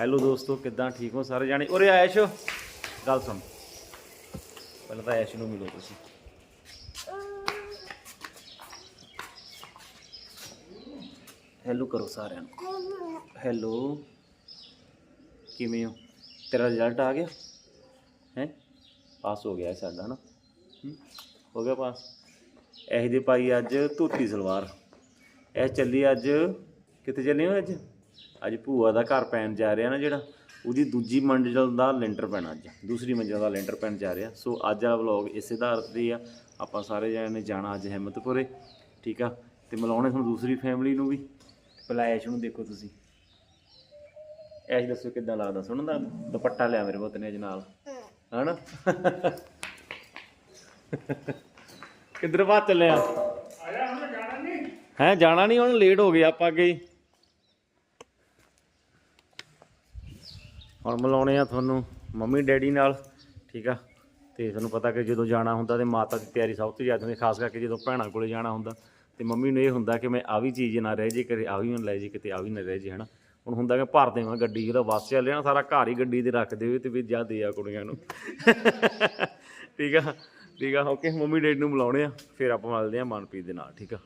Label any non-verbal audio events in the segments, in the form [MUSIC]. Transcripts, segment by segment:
Hello ਦੋਸਤੋ, ਕਿੱਦਾਂ ਠੀਕ ਹੋ ਸਾਰੇ ਜਾਣੇ? ਉਰੇ ਆਇਸ਼ ਗੱਲ ਸੁਣ। ਪਹਿਲਾਂ ਤਾਂ ਐਸ਼ ਨੂੰ ਮਿਲੋ ਤੁਸੀਂ। ਹੈਲੋ ਕਰੋ ਸਾਰਿਆਂ ਨੂੰ। ਹੈਲੋ ਕਿਵੇਂ ਹੋ? ਤੇਰਾ ਰਿਜ਼ਲਟ ਆ ਗਿਆ? ਹੈ? ਪਾਸ ਹੋ ਗਿਆ ਇਹ ਸਾਡਾ ਨਾ ਹੋ? ਗਿਆ ਪਾਸ ਇਹ ਦੇ ਪਾਈ ਅੱਜ ਧੋਤੀ ਸਲਵਾਰ। ਇਹ ਚੱਲੀ ਅੱਜ ਕਿੱਥੇ ਚੱਲੇ ਹੋ ਅੱਜ? ਅੱਜ ਭੂਆ ਦਾ ਘਰ ਪੈਣ ਜਾ ਰਿਹਾ ਨਾ ਜਿਹੜਾ ਉਹਦੀ ਦੂਜੀ ਮੰਜ਼ਿਲ ਦਾ ਲੈਂਟਰ ਪੈਣਾ ਅੱਜ ਦੂਸਰੀ ਮੰਜ਼ਿਲ ਦਾ ਲੈਂਟਰ ਪੈਣ ਜਾ ਰਿਹਾ। ਸੋ ਅੱਜ ਵਾਲਾ ਵਲੌਗ ਇਸੇ ਆਧਾਰ ਤੇ ਆ ਆਪਾਂ ਸਾਰੇ ਜਣੇ ਨੇ ਜਾਣਾ ਅੱਜ ਹਿੰਮਤਪੁਰੇ ਠੀਕ ਆ? ਤੇ ਮਿਲਾਉਣੇ ਤੁਹਾਨੂੰ ਦੂਸਰੀ ਫੈਮਿਲੀ ਨੂੰ ਵੀ। ਪਹਿਲਾਂ ਐਸ਼ ਨੂੰ ਦੇਖੋ ਤੁਸੀਂ। ਐਸ਼ ਦੱਸੋ ਕਿੱਦਾਂ ਲੱਗਦਾ ਸੁਣਨ ਦਾ ਦੁਪੱਟਾ ਲਿਆ ਮੇਰੇ ਪੁੱਤ ਨੇ ਅੱਜ ਨਾਲ। ਹਨਾ? ਕਿੱਧਰ ਬਾਤ ਚੱਲਿਆ ਹੈ ਜਾਣਾ ਨਹੀਂ ਹੁਣ ਲੇਟ ਹੋ ਗਏ ਆਪਾਂ ਅੱਗੇ ਹੁਣ ਮਿਲਾਉਣੇ ਆ ਤੁਹਾਨੂੰ ਮੰਮੀ ਡੈਡੀ ਨਾਲ, ਠੀਕ ਆ? ਤੇ ਤੁਹਾਨੂੰ ਪਤਾ ਕਿ ਜਦੋਂ ਜਾਣਾ ਹੁੰਦਾ ਤੇ ਮਾਤਾ ਦੀ ਤਿਆਰੀ ਸਭ ਤੋਂ ਜ਼ਿਆਦਾ ਹੁੰਦੀ ਖਾਸ ਕਰਕੇ ਜਦੋਂ ਭੈਣਾਂ ਕੋਲੇ ਜਾਣਾ ਹੁੰਦਾ। ਤੇ ਮੰਮੀ ਨੂੰ ਇਹ ਹੁੰਦਾ ਕਿ ਮੈਂ ਆ ਵੀ ਚੀਜ਼ ਨਾ ਰਹਿ ਜੇ ਕਰੇ, ਆ ਵੀ ਨਾ ਲੈ ਜੇ ਕਿਤੇ, ਆ ਵੀ ਨਾ ਰਹਿ ਜੇ, ਹਨਾ? ਹੁਣ ਹੁੰਦਾ ਕਿ ਭਰ ਦੇਵਾਂ ਗੱਡੀ ਜਦੋਂ ਬੱਸ ਚੱਲੇ ਨਾ ਸਾਰਾ ਘਰ ਹੀ ਗੱਡੀ ਤੇ ਰੱਖ ਦੇਵੇ ਤੇ ਵੀ ਜਾ ਦੇ ਆ ਕੁੜੀਆਂ ਨੂੰ। [LAUGHS] ਠੀਕ ਆ? ਠੀਕ ਆ, ਓਕੇ, ਮੰਮੀ ਡੈਡੀ ਨੂੰ ਮਿਲਾਉਣੇ ਆ, ਫਿਰ ਆਪਾਂ ਮਿਲਦੇ ਆ ਮਨਪ੍ਰੀਤ ਦੇ ਨਾਲ, ਠੀਕ ਆ?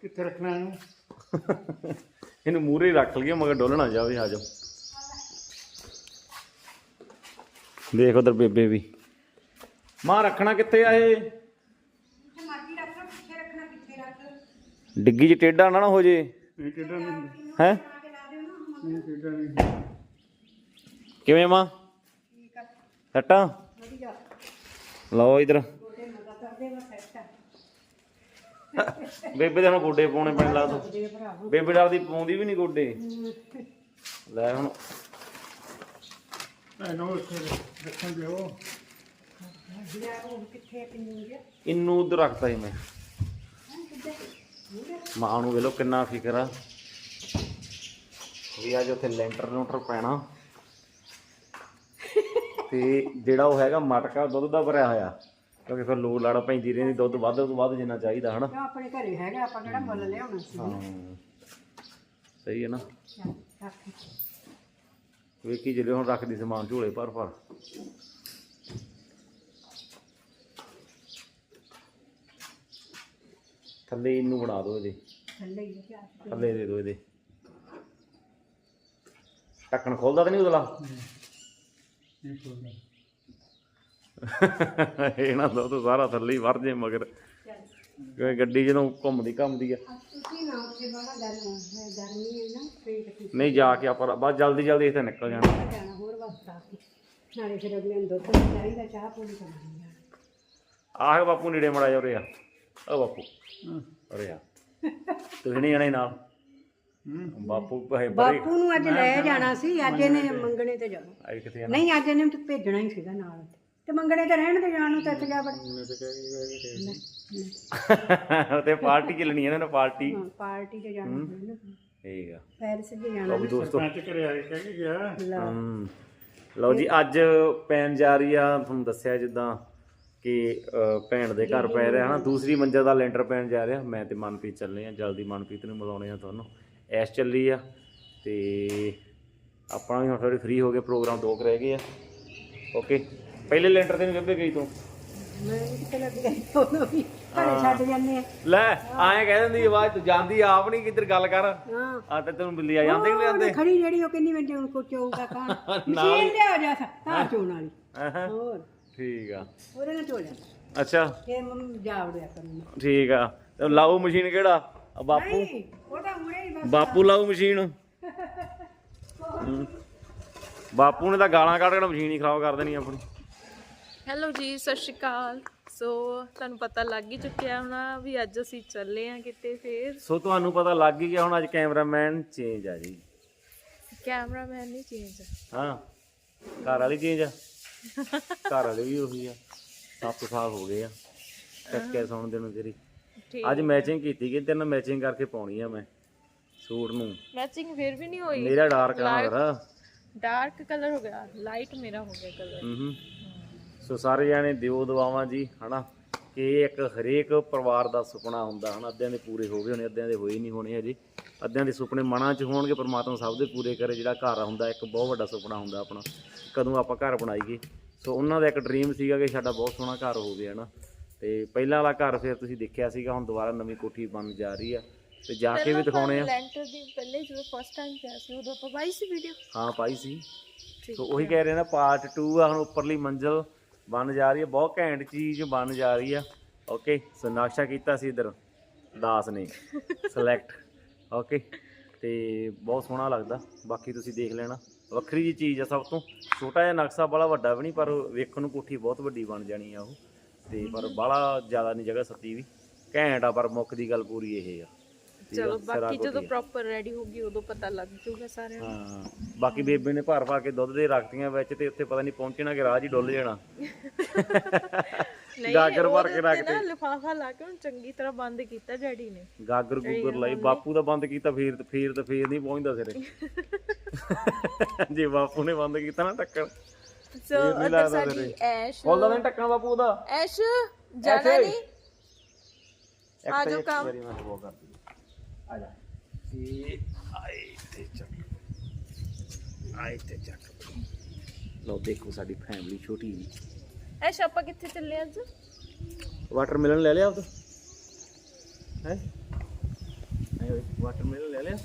ਕਿੱਥੇ ਰੱਖਣਾ ਇਹਨੂੰ? ਇਹਨੂੰ ਮੂਰੇ ਰੱਖ ਲਈਏ ਮਗਰ ਡੋਲਣਾ ਜਾਵੇ ਆ ਜਾਓ ਦੇਖ ਉਧਰ ਬੇਬੇ ਵੀ। ਮਾਂ ਰੱਖਣਾ ਕਿੱਥੇ ਆ ਇਹ? ਡਿੱਗੀ ਚ ਟੇਡਾ ਨਾ ਨਾ ਹੋ ਜੇ। ਇਹ ਕਿੱਦਾਂ ਨਹੀਂ ਹੈ? ਕਿਵੇਂ ਮਾਂ? ਸੱਟਾਂ? ਲਓ ਇਧਰ। ਬੇਬੇ ਦੇ ਹੁਣ ਗੋਡੇ ਪਾਉਣੇ ਪੈਣ ਲੱਗਦਾ ਬੇਬੇ ਡਰਦੀ ਪਾਉਂਦੀ ਵੀ ਨਹੀਂ ਗੋਡੇ। ਲੈ ਹੁਣ। ਇਹਨੂੰ ਇੱਥੇ ਰੱਖਣ ਦਿਓ। ਇਹਨੂੰ ਉਧਰ ਰੱਖਤਾ ਸੀ ਮੈਂ। ਮਾਂ ਨੂੰ ਵੇਲੋ ਕਿੰਨਾ ਫਿਕਰ ਆ। ਵੀ ਅੱਜ ਉੱਥੇ ਲੈਂਟਰ ਲੂੰਟਰ ਪੈਣਾ। ਤੇ ਜਿਹੜਾ ਉਹ ਹੈਗਾ ਮਟਕਾ ਦੁੱਧ ਦਾ ਭਰਿਆ ਹੋਇਆ। ਕਿਉਂਕਿ ਫਿਰ ਲੋੜ ਲਾੜਾ ਪੈਂਦੀ ਰਹਿੰਦੀ ਦੁੱਧ ਵੱਧ ਤੋਂ ਵੱਧ ਜਿੰਨਾ ਚਾਹੀਦਾ ਹਨਾ? ਆਪਣੇ ਘਰੇ ਹੈਗਾ ਆਪਾਂ ਕਿਹੜਾ ਮੁੱਲ ਲਿਆਉਣਾ ਸੀ? ਹਾਂ। ਸਹੀ ਹੈ ਨਾ? ਵੇਖੀ ਜਿਹੜੇ ਹੁਣ ਰੱਖਦੀ ਸਮਾਨ ਝੋਲੇ ਭਰ ਭਰ। ਥੱਲੇ ਇਹਨੂੰ ਬਣਾ ਦਿਓ ਇਹਦੇ। ਥੱਲੇ ਹੀ ਆ ਥੱਲੇ ਦੇ ਦਿਓ ਇਹਦੇ। ਢੱਕਣ ਖੋਲਦਾ ਤਾਂ ਨਹੀਂ ਉਦਲਾ? ਇਹ ਖੋਲ੍ਹਣਾ। ਇਹ ਨਾ ਦੋ ਤਾਂ ਸਾਰਾ ਥੱਲੇ ਹੀ ਵਰ ਜੇ ਮਗਰ। ਕਿਉਂਕਿ ਗੱਡੀ ਜਦੋਂ ਘੁੰਮਦੀ ਘੁੰਮਦੀ ਆ। ਤੁਸੀਂ ਨਾ ਉੱਥੇ ਬਾਹਰ ਗਰਮ ਹੈ ਗਰਮੀ ਹੈ ਨਾ ਫੇਰ ਕਿਤੇ ਨਹੀਂ ਜਾ ਕੇ ਆਪਾਂ ਬਸ ਜਲਦੀ ਜਲਦੀ ਇੱਥੇ ਨਿਕਲ ਜਾਣਾ। ਜਾਣਾ ਹੋਰ ਵਸਤਾ ਸੀ ਨਾਲੇ ਫਿਰ ਅਗਲੇ ਨੂੰ ਦੁੱਧ ਵੀ ਚਾਹੀਦਾ ਚਾਹ ਪੂਰੀ ਕਰਨੀ ਆ। ਆਹ ਬਾਪੂ ਨੇੜੇ ਮੜਾ ਜਾ ਉਰੇ ਆ। ਬਾਪੂ। ਹਾਂ। ਉਰੇ ਆ। ਤੁਸੀਂ ਨਹੀਂ ਜਾਣਾ ਨਾਲ? ਹੂੰ। ਬਾਪੂ ਭਾਈ ਬੜੇ ਬਾਪੂ ਨੂੰ ਅੱਜ ਲੈ ਜਾਣਾ। ਸੀ ਅੱਜ ਇਹਨੇ ਮੰਗਣੇ ਤੇ ਜਾਣਾ। ਨਹੀਂ ਅੱਜ ਇਹਨੇ ਭੇਜਣਾ ਹੀ ਸੀਗਾ ਨਾਲ। ਤੇ ਮੰਗਣੇ ਤੇ ਰਹਿਣ ਤੇ ਜਾਣ ਨੂੰ ਤਾਂ ਇੱਥੇ ਜਾ ਵੜ। ਮੈਂ ਤਾਂ ਕਹਿ ਗਿਆ ਤੇ ਪਾਰਟੀ ਚੱਲਣੀ ਇਹਨਾਂ ਨੇ ਪਾਰਟੀ। ਹਾਂ, ਪਾਰਟੀ ਤੇ ਜਾਣਾ ਨਾ ਠੀਕ ਆ। ਪੈਰਿਸ ਤੇ ਜਾਣਾ ਲਓ ਵੀ ਦੋਸਤੋ। ਪੰਜ ਘਰੇ ਆ ਕੇ ਕਹਿ ਕੇ ਗਿਆ। ਹਮ, ਲਓ ਜੀ ਅੱਜ ਪੈਣ ਜਾ ਰਹੀ ਆ ਤੁਹਾਨੂੰ ਦੱਸਿਆ ਜਿੱਦਾਂ ਕਿ ਅ, ਭੈਣ ਦੇ ਘਰ ਪੈ ਰਿਹਾ ਹਨਾ। ਦੂਸਰੀ ਮੰਜ਼ਲ ਦਾ ਲੈਂਟਰ ਪੈਣ ਜਾ ਰਿਹਾ। ਮੈਂ ਤੇ ਮਨਪ੍ਰੀਤ ਚੱਲੇ ਆ ਜਲਦੀ ਮਨਪ੍ਰੀਤ ਨੂੰ ਮਿਲਾਉਣੇ ਆ ਤੁਹਾਨੂੰ। ਐਸ਼ ਚੱਲੀ ਆ ਤੇ ਆਪਣਾ ਵੀ ਹੁਣ ਥੋੜੀ ਫ੍ਰੀ ਹੋ ਗਏ ਪ੍ਰੋਗਰਾਮ ਦੋ ਕੁ ਰਹਿ ਗਏ ਆ। ਓਕੇ ਪਹਿਲੇ ਲੈਂਟਰ ਤੇ ਨਹੀਂ ਗਈ ਤੂੰ? ਮੈਂ ਕਿਤੇ ਲੱਗ ਗਈ ਉਹਨੂੰ ਵੀ ਘਰੇ ਛੱਡ ਜਾਂਦੇ ਆ। ਲੈ ਆਏ ਕਹਿ ਦਿੰਦੀ ਆਵਾਜ਼ ਤੂੰ ਜਾਂਦੀ ਆਪ ਨਹੀਂ ਕਿੱਧਰ ਗੱਲ ਕਰ। ਹਾਂ। ਆ ਤੇ ਤੈਨੂੰ ਬਿੱਲੀ ਆ ਜਾਂਦੇ ਨਹੀਂ ਜਾਂਦੇ? ਉਹਨੇ ਖੜੀ ਜਿਹੜੀ ਉਹ ਕਿੰਨੀ ਮਿੰਟ ਨੂੰ ਕੋ ਚੋਊਗਾ [LAUGHS] ਕਾਣ ਮਸ਼ੀਨ ਲਿਆ ਜਾ ਤਾਂ ਚੋਣ ਵਾਲੀ। ਹੋਰ। ਠੀਕ ਆ। ਉਹਦੇ ਨਾਲ ਚੋ ਜਾ। ਅੱਛਾ। ਫੇਰ ਮੰਮ ਜਾ ਵੜਿਆ ਕਰਨ ਠੀਕ ਆ। ਤੇ ਲਾਊ ਮਸ਼ੀਨ ਕਿਹੜਾ? ਬਾਪੂ। ਉਹ ਤਾਂ ਹੁਣੇ ਹੀ ਬਾਪੂ ਲਾਊ ਮਸ਼ੀਨ। [LAUGHS] ਬਾਪੂ ਨੇ ਤਾਂ ਗਾਲਾਂ ਕੱਢ ਕੇ ਮਸ਼ੀਨ ਹੀ ਖਰਾਬ ਕਰ ਦੇਣੀ ਆਪਣੀ। ਹੈਲੋ ਜੀ ਸਤਿ ਸ਼੍ਰੀ ਅਕਾਲ। ਸੋ ਤੁਹਾਨੂੰ ਪਤਾ ਲੱਗ ਹੀ ਚੁੱਕਿਆ ਹੋਣਾ ਵੀ ਅੱਜ ਅਸੀਂ ਚੱਲੇ ਆ ਕਿਤੇ ਫੇਰ। ਸੋ ਤੁਹਾਨੂੰ ਪਤਾ ਲੱਗ ਹੀ ਗਿਆ ਹੁਣ ਅੱਜ ਕੈਮਰਾਮੈਨ ਚੇਂਜ ਆ ਜੀ। ਕੈਮਰਾਮੈਨ ਨਹੀਂ ਚੇਂਜ ਹਾਂ ਘਰ ਵਾਲੀ ਚੇਂਜ ਆ। ਘਰ ਵਾਲੇ ਵੀ ਉਹੀ ਆ। 7 ਸਾਲ ਹੋ ਗਏ ਆ। ਟੱਕੇ ਸੌਣ ਦੇ ਨੂੰ ਤੇਰੀ। ਠੀਕ ਅੱਜ ਮੈਚਿੰਗ ਕੀਤੀ ਕਿ ਤੇਰੇ ਨਾਲ ਮੈਚਿੰਗ ਕਰਕੇ ਪਾਉਣੀ ਆ ਮੈਂ ਸੂਟ ਨੂੰ। ਮੈਚਿੰਗ ਫਿਰ ਵੀ ਨਹੀਂ ਹੋਈ। ਮੇਰਾ ਡਾਰਕ ਕਲਰ ਆ ਡਾਰਕ ਕਲਰ ਹੋ ਗਿਆ। ਲਾਈਟ ਮੇਰਾ ਹੋ ਗਿਆ ਕਲਰ ਹੂੰ। ਸੋ ਸਾਰੇ ਜਾਣੇ ਦਿਓ ਦਵਾਵਾਂ ਜੀ ਹਨਾ? ਕਿ ਇਹ ਇੱਕ ਹਰੇਕ ਪਰਿਵਾਰ ਦਾ ਸੁਪਨਾ ਹੁੰਦਾ ਹਨ? ਅੱਧਿਆਂ ਦੇ ਪੂਰੇ ਹੋ ਗਏ ਹੋਣੇ ਅੱਧਿਆਂ ਦੇ ਹੋਏ ਨਹੀਂ ਹੋਣੇ ਹਜੇ। ਅੱਧਿਆਂ ਦੇ ਸੁਪਨੇ ਮਨਾਂ 'ਚ ਹੋਣਗੇ ਪਰਮਾਤਮਾ ਸਭ ਦੇ ਪੂਰੇ ਕਰੇ। ਜਿਹੜਾ ਘਰ ਹੁੰਦਾ ਇੱਕ ਬਹੁਤ ਵੱਡਾ ਸੁਪਨਾ ਹੁੰਦਾ ਆਪਣਾ। ਕਦੋਂ ਆਪਾਂ ਘਰ ਬਣਾਈਏ। ਸੋ ਉਹਨਾਂ ਦਾ ਇੱਕ ਡ੍ਰੀਮ ਸੀਗਾ ਕਿ ਸਾਡਾ ਬਹੁਤ ਸੋਹਣਾ ਘਰ ਹੋਵੇ ਹਨਾ? ਤੇ ਪਹਿਲਾਂ ਵਾਲਾ ਘਰ ਫਿਰ ਤੁਸੀਂ ਦੇਖਿਆ ਸੀਗਾ ਹੁਣ ਦੁਬਾਰਾ ਨਵੀਂ ਕੋਠੀ ਬਣ ਜਾ ਰਹੀ ਆ। ਤੇ ਜਾ ਕੇ ਵੀ ਦਿਖਾਉਣੇ ਆ। ਲੈਂਟਰ ਦੀ ਪਹਿਲੇ ਜਦੋਂ ਫਸਟ ਟਾਈਮ ਪਿਆ ਸੀ ਉਦੋਂ ਆਪਾਂ ਪਾਈ ਸੀ ਵੀਡੀਓ ਹਾਂ ਪਾਈ ਸੀ। ਸੋ ਉਹੀ ਕਹਿ ਰਹੇ ਨਾ ਪਾਰਟ 2 ਆ ਹੁਣ ਉੱਪਰਲੀ ਮੰਜ਼ਲ। ਬਣ ਜਾ ਰਹੀ ਹੈ ਬਹੁਤ ਘੈਂਟ ਚੀਜ਼ ਬਣ ਜਾ ਰਹੀ ਆ ਓਕੇ ਸੋ ਨਕਸ਼ਾ ਕੀਤਾ ਸੀ ਇਧਰ ਦਾਸ ਨੇ ਸਿਲੈਕਟ ਓਕੇ ਤੇ ਬਹੁਤ ਸੋਹਣਾ ਲੱਗਦਾ ਬਾਕੀ ਤੁਸੀਂ ਦੇਖ ਲੈਣਾ। ਵੱਖਰੀ ਜੀ ਚੀਜ਼ ਆ ਸਭ ਤੋਂ ਛੋਟਾ ਜਿਹਾ ਨਕਸ਼ਾ ਬੜਾ ਵੱਡਾ ਵੀ ਨਹੀਂ ਪਰ ਵੇਖਣ ਨੂੰ ਕੋਠੀ ਬਹੁਤ ਵੱਡੀ ਬਣ ਜਾਣੀ ਆ ਉਹ। ਤੇ ਪਰ ਬੜਾ ਜ਼ਿਆਦਾ ਨਹੀਂ ਜਗ੍ਹਾ ਸੱਤੀ ਵੀ। ਘੈਂਟ ਆ ਪਰ ਮੁੱਖ ਦੀ ਗੱਲ ਪੂਰੀ ਇਹ ਆ, ਚਲੋ ਬਾਕੀ ਜਦੋਂ। ਪ੍ਰੋਪਰ ਰੈਡੀ ਹੋਗੀ ਉਦੋਂ ਪਤਾ ਲੱਗ ਜੂਗਾ ਸਾਰਿਆਂ ਨੂੰ। ਹਾਂ ਬਾਕੀ ਬੇਬੇ ਨੇ ਭਰ ਭਰ ਕੇ ਦੁੱਧ ਦੇ ਰੱਖਤੀਆਂ ਵਿੱਚ ਤੇ ਉੱਥੇ ਪਤਾ ਨਹੀਂ ਪਹੁੰਚਣਾ ਕਿ ਰਾਜ ਹੀ ਡੁੱਲ ਜਾਣਾ। ਗਾਗਰ ਭਰ ਕੇ ਉਹਦੇ ਰੱਖ ਉੱਤੇ ਨਾ ਲਿਫਾਫਾ ਲਾ ਕੇ ਉਹਨੂੰ ਚੰਗੀ ਤਰ੍ਹਾਂ ਬੰਦ ਕੀਤਾ ਡੈਡੀ ਨੇ। ਗਾਗਰ ਗੁੱਗਰ ਲਈ ਬਾਪੂ ਦਾ ਬੰਦ ਕੀਤਾ ਫੇਰ ਫੇਰ ਤੇ ਫੇਰ ਨਹੀਂ ਪਹੁੰਚਦਾ ਸਿਰੇ। ਜੇ ਬਾਪੂ ਨੇ ਬੰਦ ਕੀਤਾ ਨਾ ਟੱਕਣ ਸੋ ਅਦਰ ਸਾਡੀ ਤੇਰੇ। ਐਸ਼। ਖੋਲਦਾ ਨਹੀਂ ਟੱਕਣ ਬਾਪੂ ਉਹਦਾ। ਐਸ਼ ਜਾਣਾ। ਨਹੀਂ। ਇੱਕ ਆ ਤਾਂ ਜਾਓ ਇੱਕ ਕੰਮ। ਵਾਰੀ ਮੈਂ ਉਹ ਕਰਦੀ ਆ ਜਾ ਇਹ ਆਏ ਤੇ ਚੱਕ ਆਏ ਤੇ ਚੱਕ ਲੋ ਦੇਖੋ ਸਾਡੀ ਫੈਮਿਲੀ ਛੋਟੀ ਜੀ ਐਸ਼ ਆਪਾਂ ਕਿੱਥੇ ਚੱਲੇ ਅੱਜ ਵਾਟਰਮੈਲਨ ਲੈ ਲਿਆ ਆਪ ਹੈ ਨਹੀਂ ਵਾਟਰਮੈਲਨ ਲੈ ਲਿਆ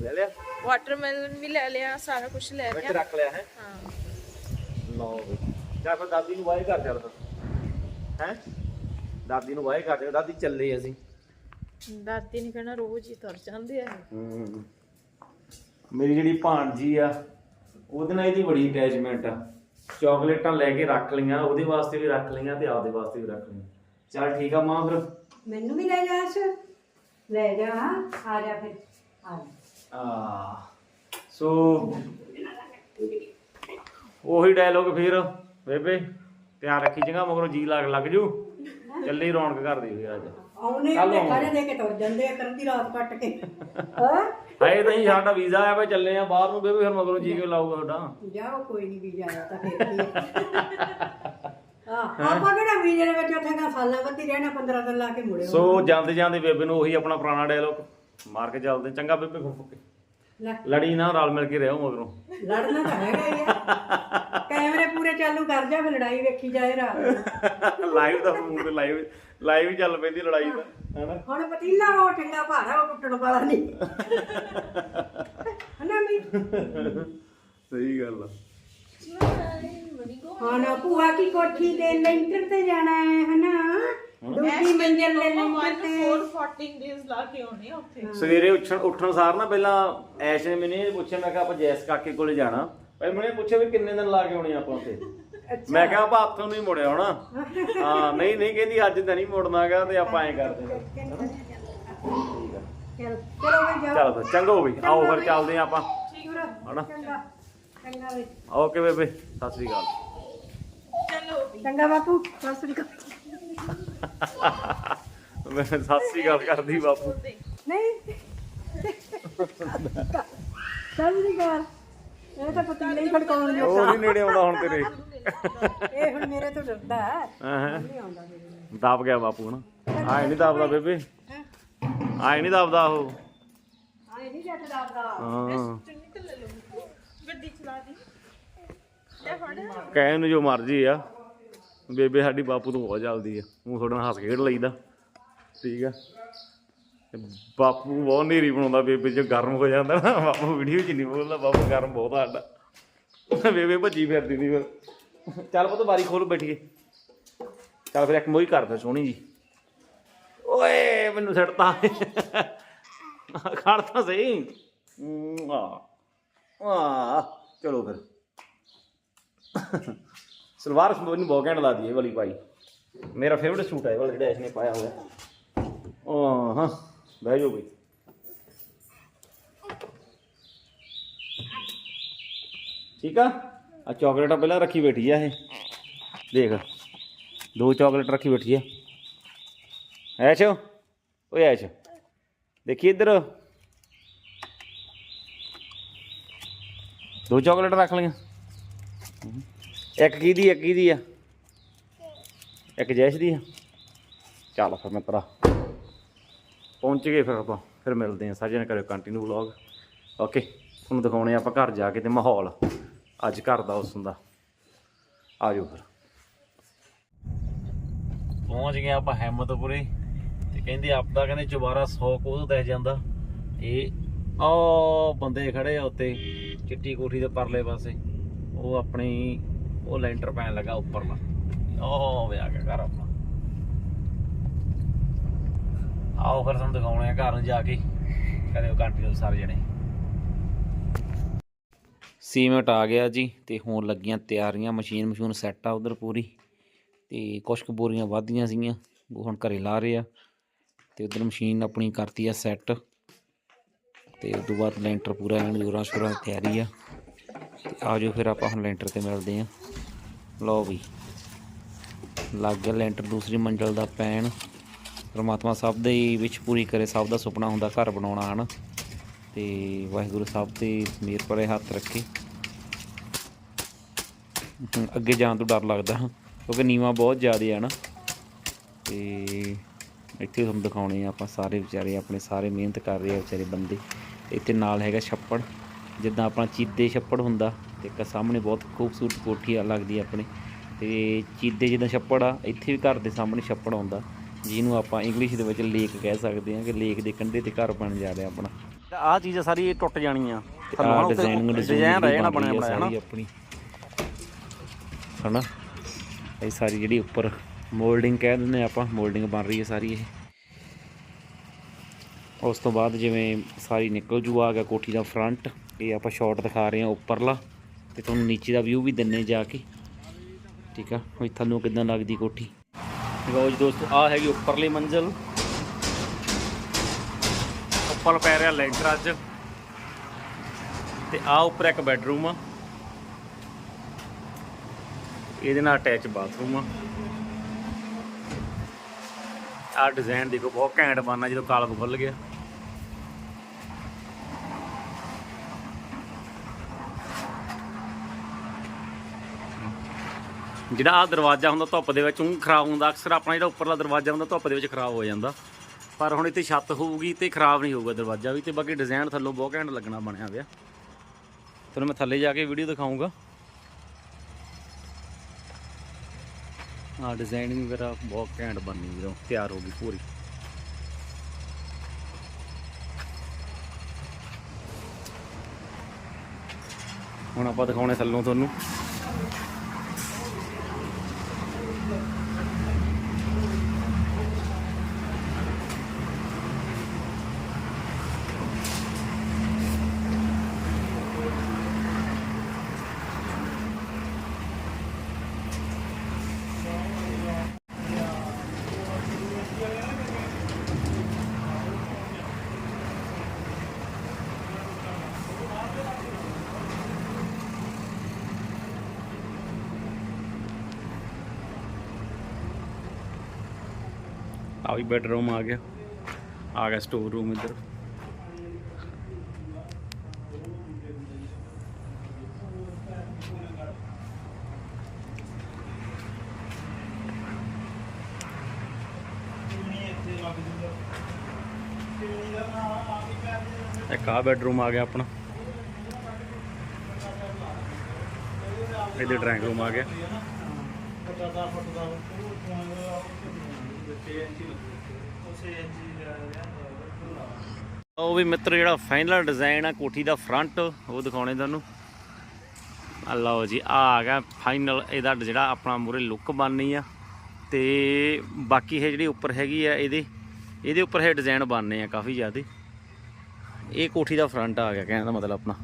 ਲੈ ਲਿਆ ਵਾਟਰਮੈਲਨ ਵੀ ਲੈ ਲਿਆ ਸਾਰਾ ਕੁਝ ਲੈ ਵਿੱਚ ਲਿਆ ਰੱਖ ਲਿਆ ਹੈ ਹਾਂ ਲਓ ਵੀ ਜਾ ਫਿਰ ਦਾਦੀ ਨੂੰ ਵਾਏ ਕਰ ਚੱਲ ਫਿਰ ਹੈ ਦਾਦੀ ਨੂੰ ਵਾਏ ਕਰ ਚੱਲ ਦਾਦੀ ਚੱਲੇ ਅਸੀਂ ਦਾਦੀ ਨੇ ਕਹਿਣਾ ਰੋਜ਼ ਹੀ ਤੁਰ ਜਾਂਦੇ ਆ। ਮੇਰੀ ਜਿਹੜੀ ਭਾਣਜੀ ਆ ਉਹਦੇ ਨਾਲ ਇਹਦੀ ਬੜੀ ਅਟੈਚਮੈਂਟ ਆ। ਚਾਕਲੇਟਾਂ ਲੈ ਕੇ ਰੱਖ ਲਈਆਂ ਉਹਦੇ ਵਾਸਤੇ ਵੀ ਰੱਖ ਲਈਆਂ ਤੇ ਆਪਦੇ ਵਾਸਤੇ ਵੀ ਰੱਖ ਲਈਆਂ। ਚੱਲ ਠੀਕ ਆ ਮਾਂ ਫਿਰ। ਮੈਨੂੰ ਵੀ ਲੈ ਜਾ ਅਰਸ਼। ਲੈ ਜਾ ਆ ਜਾ ਫਿਰ ਆ ਜਾ। ਆ ਸੋ ਉਹੀ ਡਾਇਲੋਗ ਫਿਰ ਬੇਬੇ ਧਿਆਨ ਰੱਖੀ ਚੰਗਾ ਮਗਰੋਂ ਜੀ ਲੱਗ ਲੱਗ ਜੂ। ਚੱਲੀ ਰੌਣਕ ਕਰਦੀ ਫਿਰ ਅੱਜ। ਆਉਨੇ ਨੇ ਆਉਣੇ। ਖਾਣੇ ਦੇ ਕੇ ਤੁਰ ਜਾਂਦੇ ਆ ਕਰਦੀ ਰਾਤ ਕੱਟ ਕੇ। ਹਾਂ? ਹਾਏ ਨਹੀਂ ਸਾਡਾ ਵੀਜ਼ਾ ਆਇਆ ਵਾ ਚੱਲੇ ਆ ਬਾਹਰ ਨੂੰ ਬੇਬੇ ਫਿਰ ਮਗਰੋਂ ਜੀ ਕੇ ਲਾਊਗਾ ਤੁਹਾਡਾ ਜਾਓ ਕੋਈ ਨਹੀਂ ਵੀ ਜਾਇਆ ਤਾਂ ਫਿਰ ਕੀ ਹੈ। ਹਾਂ ਆਪਾਂ ਕਿਹੜਾ ਵੀਜ਼ੇ ਦੇ ਵਿੱਚ ਉੱਥੇ ਦਾ ਸਾਲਾਂ ਬੱਤੀ ਰਹਿਣਾ 15 ਦਿਨ ਲਾ ਕੇ ਮੁੜਿਓ ਸੋ ਜਾਂਦੇ ਜਾਂਦੇ ਬੇਬੇ ਨੂੰ ਉਹੀ ਆਪਣਾ ਪੁਰਾਣਾ ਡਾਇਲੋਗ ਮਾਰ ਕੇ ਚੱਲਦੇ। ਚੰਗਾ ਬੇਬੇ ਫੁੱਫ ਕੇ ਲੈ। ਲੜੀ ਨਾ ਰਲ ਮਿਲ ਕੇ ਰਹੋ ਮਗਰੋਂ। ਲੜਨਾ ਤਾਂ ਹੈਗਾ ਹੀ ਆ। ਕੈਮਰੇ ਪੂਰੇ ਚਾਲੂ ਕਰ ਜਾ ਫਿਰ ਲੜਾਈ ਵੇਖੀ ਜਾਏ ਰਾਤ ਨੂੰ। [LAUGHS] ਲਾਈਵ ਦਾ ਫੋਨ ਤੇ ਲਾਈਵ ਲਾਈਵ ਹੀ ਚੱਲ ਪੈਂਦੀ ਲੜਾਈ ਤਾਂ ਹੈਨਾ? ਹੁਣ ਪਤੀਲਾ ਉਹ ਠੰਡਾ ਭਾਰਾ ਉਹ ਟੁੱਟਣ ਵਾਲਾ ਨਹੀਂ। ਹਨਾ ਵੀ ਸਹੀ ਗੱਲ ਆ। ਹੁਣ ਭੂਆ ਕੀ ਕੋਠੀ ਦੇ ਲੈਂਟਰ ਤੇ ਜਾਣਾ ਹੈ ਹਨਾ? ਦੂਜੀ ਮੰਜ਼ਿਲ ਦੇ ਲੈਂਟਰ ਤੇ। 14 ਡੇਜ਼ ਲਾ ਕੇ ਆਉਣੇ ਆ ਉੱਥੇ। ਸਵੇਰੇ ਉੱਠਣ ਉੱਠਣ ਸਾਰ ਨਾ ਪਹਿਲਾਂ ਐਸ਼ ਨੇ ਮੈਨੂੰ ਇਹ ਪੁੱਛਿਆ ਮੈਂ ਕਿਹਾ ਆਪਾਂ ਜੈਸ ਕਾਕੇ ਕੋਲੇ ਜਾਣਾ। ਪਹਿਲਾਂ ਮੈਨੂੰ ਇਹ ਪੁੱਛਿਆ ਵੀ ਕਿੰਨੇ ਦਿਨ ਲਾ ਕੇ ਆਉਣੇ ਆਪਾਂ ਉੱਥੇ? ਮੈਂ ਕਿਹਾ ਆਪਾਂ ਹੱਥੋਂ ਨੂੰ ਹੀ ਮੁੜਿਆ ਹੋਣਾ। ਹਾਂ ਨਹੀਂ ਨਹੀਂ ਕਹਿੰਦੀ ਅੱਜ ਤਾਂ ਨਹੀਂ ਮੁੜਨਾਗਾ ਤੇ ਆਪਾਂ ਐਂ ਕਰਦੇ ਹਾਂ। ਚਲੋ ਚਲੋ ਵੀ ਜਾਓ। ਚਲੋ ਫਿਰ ਚੰਗਾ ਹੋ ਗਈ ਆਓ ਫਿਰ ਚੱਲਦੇ ਹਾਂ ਆਪਾਂ। ਹਨਾ? ਚੰਗਾ ਚੰਗਾ ਵੀ। ਓਕੇ ਬੇਬੇ ਸਤਿ ਸ੍ਰੀ ਅਕਾਲ। ਚੰਗਾ ਬਾਪੂ ਸਤਿ ਸ੍ਰੀ ਅਕਾਲ। ਮੈਂ ਸਤਿ ਸ੍ਰੀ ਅਕਾਲ ਕਰਦੀ ਬਾਪੂ। ਨਹੀਂ। ਸਤਿ ਸ੍ਰੀ ਅਕਾਲ। ਇਹ ਤਾਂ ਪਤੀਲੇ ਹੀ ਖੜਕਾਉਣ ਉਹ ਜੋਗਾ ਨਹੀਂ ਨੇੜੇ ਆਉਂਦਾ ਹੁਣ ਤੇਰੇ। ਇਹ ਹੁਣ ਮੇਰੇ ਤੋਂ ਡਰਦਾ ਹੈ। ਹਾਂ ਨਹੀਂ ਆਉਂਦਾ ਮੇਰੇ ਨਾਲ। ਦਬ ਗਿਆ ਬਾਪੂ ਹਨਾ ਆਏ ਨਹੀਂ ਦਬਦਾ ਬੇਬੇ। ਆਏ ਨਹੀਂ ਦਬਦਾ ਉਹ। ਆਏ ਨਹੀਂ ਜੱਟ ਦਾਦਾ ਹਾਂ। ਗੱਡੀ ਚਲਾ ਦੀ। ਲੈ ਫੜ। ਕਹਿਣ ਨੂੰ ਜੋ ਮਰਜ਼ੀ ਆ। ਬੇਬੇ ਸਾਡੀ ਬਾਪੂ ਤੋਂ ਬਹੁਤ ਜਲਦੀ ਆ। ਉਹ ਥੋੜਾ ਨਾਲ ਹੱਸ ਖੇਡ ਲਈਦਾ। ਠੀਕ ਆ। ਤੇ ਬਾਪੂ ਬਹੁਤ ਨੇਰੀ ਬਣਾਉਂਦਾ ਬੇਬੇ ਜੇ ਗਰਮ ਹੋ ਜਾਂਦਾ ਨਾ ਬਾਪੂ ਵੀਡੀਓ ਚ ਨਹੀਂ ਬੋਲਦਾ। ਬਾਪੂ ਗਰਮ ਬਹੁਤ ਆ ਸਾਡਾ। ਬੇਬੇ ਭੱਜੀ ਫਿਰਦੀ ਸੀ ਫਿਰ। ਚੱਲ ਪੁੱਤ ਬਾਰੀ ਖੋਲ ਬੈਠੀਏ। ਚੱਲ ਫਿਰ ਇੱਕ ਮੋਈ ਕਰ ਫਿਰ ਸੋਹਣੀ ਜੀ। ਓਏ, ਮੈਨੂੰ ਛੱਡਤਾ ਖੜ ਤਾਂ ਸਹੀ। ਆ ਚਲੋ ਫਿਰ। ਸਲਵਾਰ ਮੈਨੂੰ ਬਹੁਤ ਘੈਂਟ ਲੱਗਦੀ ਹੈ ਇਹ ਵਾਲੀ ਪਾਈ ਮੇਰਾ ਫੇਵਰਿਟ ਸੂਟ ਹੈ ਇਹ ਵਾਲਾ ਜਿਹੜਾ ਇਸਨੇ ਪਾਇਆ ਹੋਇਆ। ਓ ਹਾਂ ਬਹਿ ਜਾਓ ਬਈ। ਠੀਕ ਆ? ਆ ਚਾਕਲੇਟਾਂ ਪਹਿਲਾਂ ਰੱਖੀ ਬੈਠੀ ਆ ਇਹ। ਦੇਖ, ਦੋ ਚਾਕਲੇਟ ਰੱਖੀ ਬੈਠੀ ਆ। ਐਸ਼, ਓਏ ਐਸ਼, ਦੇਖੀ ਇੱਧਰ? ਦੋ ਚਾਕਲੇਟ ਰੱਖ ਲਈਆਂ। ਇੱਕ ਕਿਹਦੀ ਇੱਕ ਕਿਹਦੀ ਆ? ਇੱਕ ਜੈਸ਼ ਦੀ ਆ? ਚੱਲ ਫਿਰ ਮਿੱਤਰਾ ਪਹੁੰਚ ਗਏ ਫਿਰ ਆਪਾਂ, ਫਿਰ ਮਿਲਦੇ ਹਾਂ ਸਾਰਿਆਂ ਨੇ ਕਰਿਓ ਕੰਟੀਨਿਊ ਵਲੌਗ ਓਕੇ ਤੁਹਾਨੂੰ ਦਿਖਾਉਣੇ ਆਪਾਂ ਘਰ ਜਾ ਕੇ ਤੇ ਮਾਹੌਲ। ਅੱਜ ਘਰ ਦਾ ਉਸ ਹੁੰਦਾ। ਆ ਫਿਰ। ਪਹੁੰਚ ਗਏ ਆਪਾਂ ਹਿੰਮਤਪੁਰੇ ਤੇ ਕਹਿੰਦੇ ਆਪਦਾ ਕਹਿੰਦੇ ਚੁਬਾਰਾ 100 ਕੋਹ ਦੇ ਜਾਂਦਾ। ਇਹ ਆ ਬੰਦੇ ਖੜੇ ਆ ਉੱਤੇ, ਚਿੱਟੀ ਕੋਠੀ ਦੇ ਪਰਲੇ ਪਾਸੇ। ਉਹ ਆਪਣੀ, ਉਹ ਲੈਂਟਰ ਪੈਣ ਲੱਗਾ ਉੱਪਰਲਾ। ਉਹ ਵੇ ਆ ਗਿਆ ਘਰ ਆਪਣਾ। ਆਓ ਫਿਰ ਤੁਹਾਨੂੰ ਦਿਖਾਉਣੇ ਆ ਘਰ ਨੂੰ ਜਾ ਕੇ। ਕਰਿਓ ਕੰਟੀਨਿਊ ਸਾਰੇ ਜਣੇ। ਸੀਮੈਂਟ ਆ ਗਿਆ ਜੀ ਤੇ ਹੁਣ ਲੱਗੀਆਂ ਤਿਆਰੀਆਂ, ਮਸ਼ੀਨ ਮਸ਼ੂਨ ਸੈੱਟ ਆ ਉਧਰ ਪੂਰੀ ਤੇ ਕੁਛ ਕੁ ਬੋਰੀਆਂ ਵਾਧੀਆਂ ਸੀਗੀਆਂ, ਉਹ ਹੁਣ ਘਰੇ ਲਾ ਰਹੇ ਆ ਤੇ ਉਧਰ ਮਸ਼ੀਨ ਆਪਣੀ ਕਰਤੀ ਆ ਸੈੱਟ ਤੇ ਉਸ ਤੋਂ ਬਾਅਦ ਲੈਂਟਰ ਪੂਰਾ ਐਨ ਜੋਰਾਂ ਸ਼ੋਰਾਂ ਤਿਆਰੀ ਆ ਤੇ ਆ ਜਾਓ ਫਿਰ ਆਪਾਂ ਹੁਣ ਲੈਂਟਰ ਤੇ ਮਿਲਦੇ ਆ। ਲਓ ਵੀ, ਲੱਗ ਗਿਆ ਲੈਂਟਰ ਦੂਸਰੀ ਮੰਜ਼ਲ ਦਾ ਪੈਣ, ਪਰਮਾਤਮਾ ਸਭ ਦੇ ਵਿੱਚ ਪੂਰੀ ਕਰੇ, ਸਭ ਦਾ ਸੁਪਨਾ ਹੁੰਦਾ ਘਰ ਬਣਾਉਣਾ, ਹਨ? ਤੇ ਵਾਹਿਗੁਰੂ ਸਾਹਿਬ ਤੇ ਮੇਰ ਪਰੇ ਹੱਥ ਰੱਖੇ। ਅੱਗੇ ਜਾਣ ਤੋਂ ਡਰ ਲੱਗਦਾ, ਕਿਉਂਕਿ ਨੀਵਾ ਬਹੁਤ ਜ਼ਿਆਦਾ ਆ ਨਾ। ਤੇ ਇੱਥੇ ਤੁਹਾਨੂੰ ਦਿਖਾਉਣੇ ਆ ਆਪਾਂ ਸਾਰੇ ਵਿਚਾਰੇ, ਆਪਣੇ ਸਾਰੇ ਮਿਹਨਤ ਕਰ ਰਹੇ ਆ ਵਿਚਾਰੇ ਬੰਦੇ। ਤੇ ਇੱਥੇ ਨਾਲ ਹੈਗਾ ਛੱਪੜ, ਜਿੱਦਾਂ ਆਪਣਾ ਚੀਦੇ ਛੱਪੜ ਹੁੰਦਾ ਤੇ ਇੱਕ ਸਾਹਮਣੇ ਬਹੁਤ ਖੂਬਸੂਰਤ ਕੋਠੀ ਆ, ਲੱਗਦੀ ਆਪਣੇ। ਤੇ ਚੀਦੇ ਜਿੱਦਾਂ ਛੱਪੜ ਆ, ਇੱਥੇ ਵੀ ਘਰ ਦੇ ਸਾਹਮਣੇ ਛੱਪੜ ਆਉਂਦਾ, ਜਿਹਨੂੰ ਆਪਾਂ ਇੰਗਲਿਸ਼ ਦੇ ਵਿੱਚ ਲੇਕ ਕਹਿ ਸਕਦੇ ਹਾਂ ਕਿ ਲੇਕ ਦੇ ਕੰਢੇ ਤੇ ਘਰ ਬਣ ਜਾ ਰਿਹਾ ਆਪਣਾ। ਆਹ ਚੀਜ਼ ਸਾਰੀ ਟੁੱਟ ਜਾਣੀ ਆ। ਆ ਡਿਜ਼ਾਈਨਿੰਗ ਡਿਜ਼ਾਈਨ ਰਹਿ ਜਾਣਾ ਬਣਿਆ ਬਣਾਇਆ ਨਾ ਸਾਰੀ ਆਪਣੀ। ਹਨਾ? ਇਹ ਸਾਰੀ ਜਿਹੜੀ ਉੱਪਰ ਮੋਲਡਿੰਗ ਕਹਿ ਦਿੰਦੇ ਆਪਾਂ ਮੋਲਡਿੰਗ ਬਣ ਰਹੀ ਹੈ ਸਾਰੀ ਇਹ। ਉਸ ਤੋਂ ਬਾਅਦ ਜਿਵੇਂ ਸਾਰੀ ਨਿਕਲ ਜੂ ਆ ਗਿਆ ਕੋਠੀ ਦਾ ਫਰੰਟ ਇਹ ਆਪਾਂ ਸ਼ਾਟ ਦਿਖਾ ਰਹੇ ਹਾਂ ਉੱਪਰਲਾ। ਤੇ ਤੁਹਾਨੂੰ ਨੀਚੇ ਦਾ ਵਿਊ ਵੀ ਦਿੰਨੇ ਜਾ ਕੇ। ਠੀਕ ਆ? ਵੀ ਥੱਲੋਂ ਕਿਦਾਂ ਲੱਗਦੀ ਕੋਠੀ? ਲਓ ਜੀ ਦੋਸਤੋ ਆ ਹੈਗੀ ਉੱਪਰਲੀ ਮੰਜ਼ਲ। ਉੱਪਰ ਪੈ ਰਿਹਾ ਲੈਂਟਰ ਅੱਜ। ਤੇ ਆ ਉੱਪਰ ਇੱਕ ਬੈੱਡਰੂਮ ਆ। ਇਹਦੇ ਨਾਲ ਅਟੈਚ ਬਾਥਰੂਮ ਆ। ਆ ਡਿਜ਼ਾਈਨ ਦੇਖੋ, ਬਹੁਤ ਘੈਂਟ ਬਣਨਾ ਜਦੋਂ ਕਾਲਬ ਖੁੱਲ ਗਿਆ। ਜਿਹੜਾ ਆ ਦਰਵਾਜ਼ਾ ਹੁੰਦਾ ਧੁੱਪ ਦੇ ਵਿੱਚ ਉਹ ਖਰਾਬ ਹੁੰਦਾ, ਅਕਸਰ ਆਪਣਾ ਜਿਹੜਾ ਉੱਪਰਲਾ ਦਰਵਾਜ਼ਾ ਹੁੰਦਾ, ਧੁੱਪ ਦੇ ਵਿੱਚ ਖਰਾਬ ਹੋ ਜਾਂਦਾ। ਪਰ ਹੁਣ ਇੱਥੇ ਛੱਤ ਹੋਊਗੀ ਤੇ ਖਰਾਬ ਨਹੀਂ ਹੋਊਗਾ ਦਰਵਾਜ਼ਾ ਵੀ ਤੇ ਬਾਕੀ ਡਿਜ਼ਾਈਨ ਥੱਲੋਂ ਬਹੁਤ ਘੈਂਟ ਲੱਗਣਾ ਬਣਿਆ ਪਿਆ। ਤੁਹਾਨੂੰ ਮੈਂ ਥੱਲੇ ਜਾ ਕੇ ਵੀਡੀਓ ਦਿਖਾਉਂਗਾ ਆ ਡਿਜ਼ਾਈਨਿੰਗ ਵਗੈਰਾ ਬਹੁਤ ਘੈਂਟ ਬਣਨੀ ਜਦੋਂ ਤਿਆਰ ਹੋ ਗਈ ਪੂਰੀ। ਹੁਣ ਆਪਾਂ ਦਿਖਾਉਣੇ ਥੱਲੋਂ ਤੁਹਾਨੂੰ। ਆ ਵੀ ਬੈਡਰੂਮ ਆ ਗਿਆ। ਆ ਗਿਆ ਸਟੋਰ ਰੂਮ ਇੱਧਰ। ਇੱਕ ਆ ਬੈਡਰੂਮ ਆ ਗਿਆ ਆਪਣਾ। ਇਹਦੇ ਡਰਾਇੰਗ ਰੂਮ ਆ ਗਿਆ। ਉਹ ਵੀ ਮਿੱਤਰ, ਜਿਹੜਾ ਫਾਈਨਲ ਡਿਜ਼ਾਈਨ ਆ, ਕੋਠੀ ਦਾ ਫਰੰਟ ਉਹ ਦਿਖਾਉਣੇ ਤੁਹਾਨੂੰ। ਆ ਲਓ ਜੀ, ਆ ਆ ਗਿਆ ਫਾਈਨਲ ਇਹਦਾ ਜਿਹੜਾ ਆਪਣਾ ਮੂਰੇ ਲੁੱਕ ਬਣਨੀ ਆ। ਤੇ ਬਾਕੀ ਇਹ ਜਿਹੜੀ ਉੱਪਰ ਹੈਗੀ ਆ, ਇਹਦੇ ਇਹਦੇ ਉੱਪਰ ਇਹ ਡਿਜ਼ਾਈਨ ਬਣਨੇ ਆ ਕਾਫੀ ਜ਼ਿਆਦਾ। ਇਹ ਕੋਠੀ ਦਾ ਫਰੰਟ ਆ ਗਿਆ, ਕਹਿਣ ਦਾ ਮਤਲਬ ਆਪਣਾ।